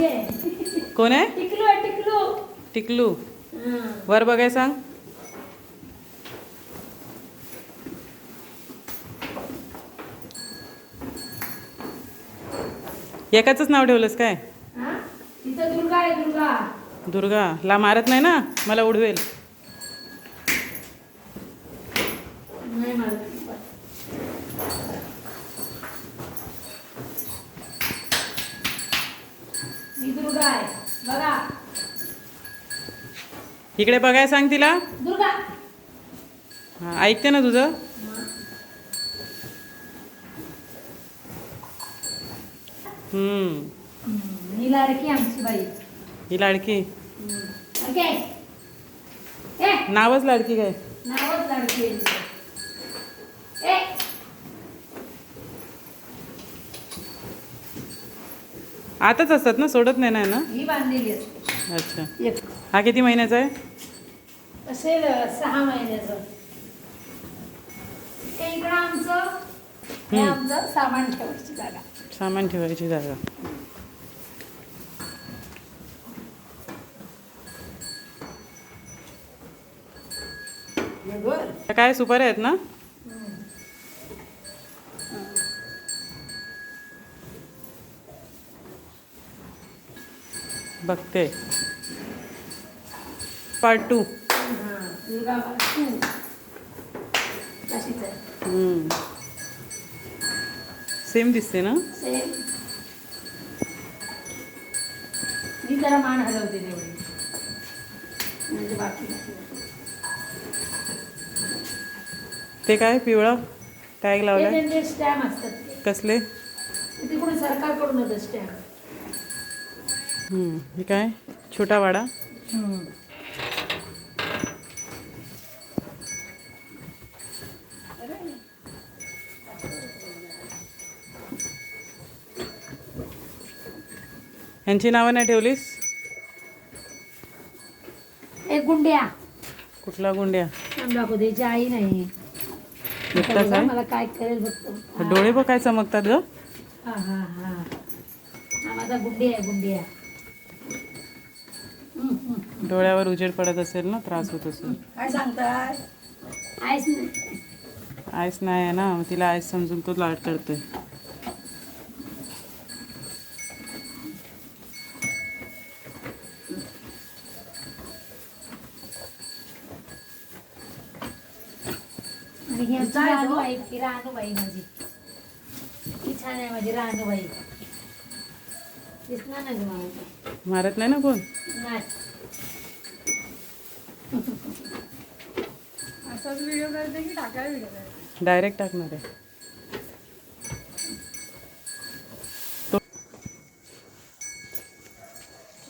आहे कोण आहे? टिकलू टिकलू. टिकलू. वर बघाय सांग. एकाच नाव ठेवलंस काय? दुर्गा आहे दुर्गा. दुर्गा. ला मारत नाही ना? मला उडवेल. नाही मला मी दुर्गा आहे बघा इकडे बघाय सांग तिला. दुर्गा. हा, ऐकते ना तुझं? ही लाडकी आमची बाई. ही लाडकी. ओके. ए. नावच लाडकी काय? नावच लाडकी आताच असतात ना सोडत नाही ना ही अच्छा. हा किती महिन्याचा आहे? असेल सहा महिन्याचं. ते इकडं आमचं हे हम्म. आमचं सामान ठेवायची जागा. सामान ठेवायची जागा. त्या काय सुपारी आहेत ना? बघते. Part two. सेम दिसते ना सेम मी जरा मान हलवते तेवढी. म्हणजे बाकी नाही. ते काय पिवळा? टॅग त्यांचे स्टॅम्प असतात. कसले? ते सरकारकडून होतं स्टॅम्प हम्म, हे काय? छोटा वाडा? यांची नावं नाही ठेवलीस? एक गुंड्या. कुठला गुंड्या? आई नाही. आता बघा मला काय करेल बघतो डोळे बघ काय चमकतात ग. हा हा हा. हा माझा गुंडी आहे गुंडी आहे हम्म, हम्म. डोळ्यावर उजेड पडत असेल ना त्रास होत असेल. काय सांगताय? आईस नाही. आईस नाही आहे ना मग तिला आईस समजून तो लाट करतोय. आणि ही? आमची रानूबाई ती रानूबाई माझी. ती छान आहे माझी रानूबाई दिसणार मारत नाही ना कोण? नाही. असाच व्हिडिओ करते की टाकाय व्हिडिओ करते? डायरेक्ट टाकणार आहे.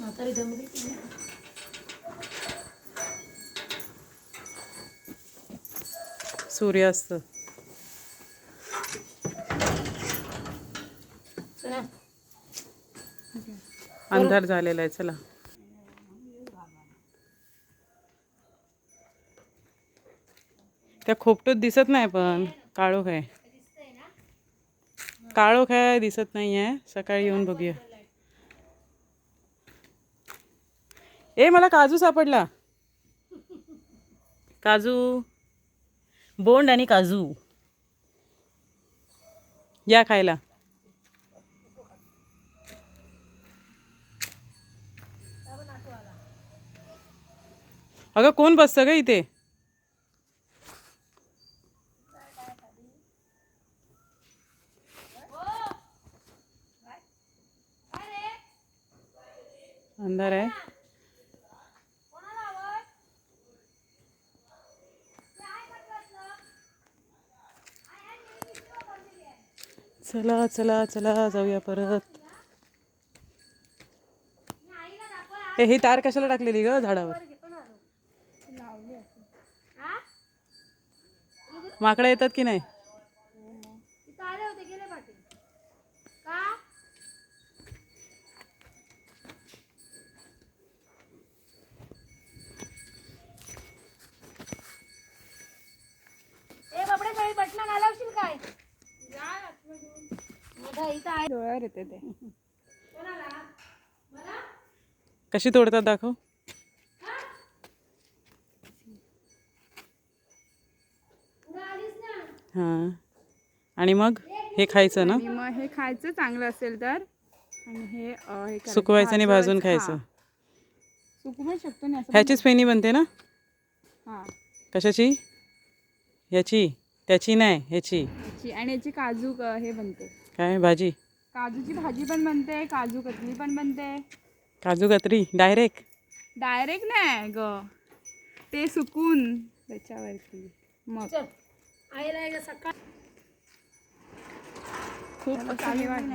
म्हातारी जमली की नाही? सूर्यास्त अंधार झालेला आहे चला. त्या खोपटूत दिसत नाही पण काळोख आहे. काळोख आहे दिसत नाही आहे सकाळी येऊन बघूया. ए मला काजू सापडला. काजू. बोंड आणि काजू. या खायला. अगं कोण बसतं ग इथे? अंधार आहे. चला चला चला जाऊया परत. ए ही तार कशाला टाकलेली ग झाडावर? माकडं येतात की नाही तिथं आले होते गेले पाटील का ए बापडे काही बटणा घालवशील काय मोठा इथं आहे डोळ्यावर येते ते कशी तोडतात दाखव. हां. आणि मग हे खायचं ना? मग हे खायचं चांगलं असेल तर. आणि हे अं, हे करायचं, सुकवायचं आणि भाजून. खायचं. हा. सुकू पण शकतो ना असं ह्याचीच फेणी बनते ना? हा. कशाची? ह्याची त्याची नाही ह्याची याची. आणि याची काजू हे बनते. काय भाजी? काजूची भाजी पण बनते काजू कतली पण बनते. काजू कतरी डायरेक्ट? डायरेक्ट नाही ग. ते सुकून त्याच्यावरती. मग. खूप हे वाटलं